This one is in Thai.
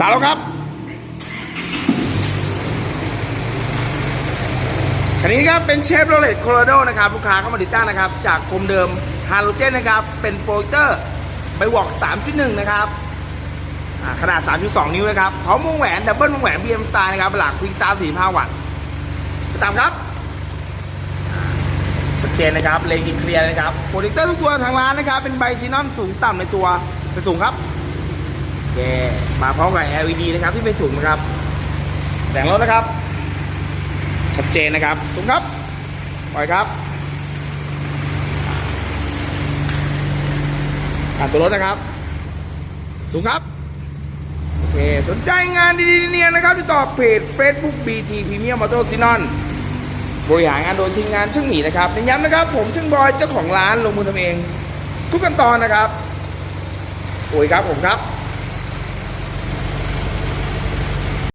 สาวแล้วครับคันนี้ครับเป็นเชฟโรเลตโคโลราโดนะครับ ลูกค้าเข้ามาติดตั้งนะครับ จากโคมเดิมฮาโลเจนนะครับ เป็นโปรเจคเตอร์ไบวอก 3.1 นะครับอ่าขนาด 3.2 นิ้วนะครับพร้อมวงแหวน ดับเบิลวงแหวน BM Style นะครับ หลักควิกสตาร์45 วัตต์ตามครับชัดเจนนะครับเลนกินเคลียร์นะครับโปรเจคเตอร์ทุกตัวทางร้านนะครับ เป็นไบซีนอนสูงต่ำในตัวเป็นสูงครับ โอเคมาพร้อมกับ LED นะครับที่เป็นสูงนะครับแต่งรถนะครับ ชัดเจนนะครับสูงครับปล่อยครับอ่านตัวรถนะครับ สูงครับ โอเค สนใจงานดีๆเนี่ยนะครับติดต่อเพจ Facebook BT Premium Motor s i n o n บริหารงานโดยทีมงานช่างหมีนะครับเน้นย้ำนะครับ ผมช่างบอยเจ้าของร้านลงมือทำเอง ทุกขั้นตอนนะครับ โอ้ยครับผมครับ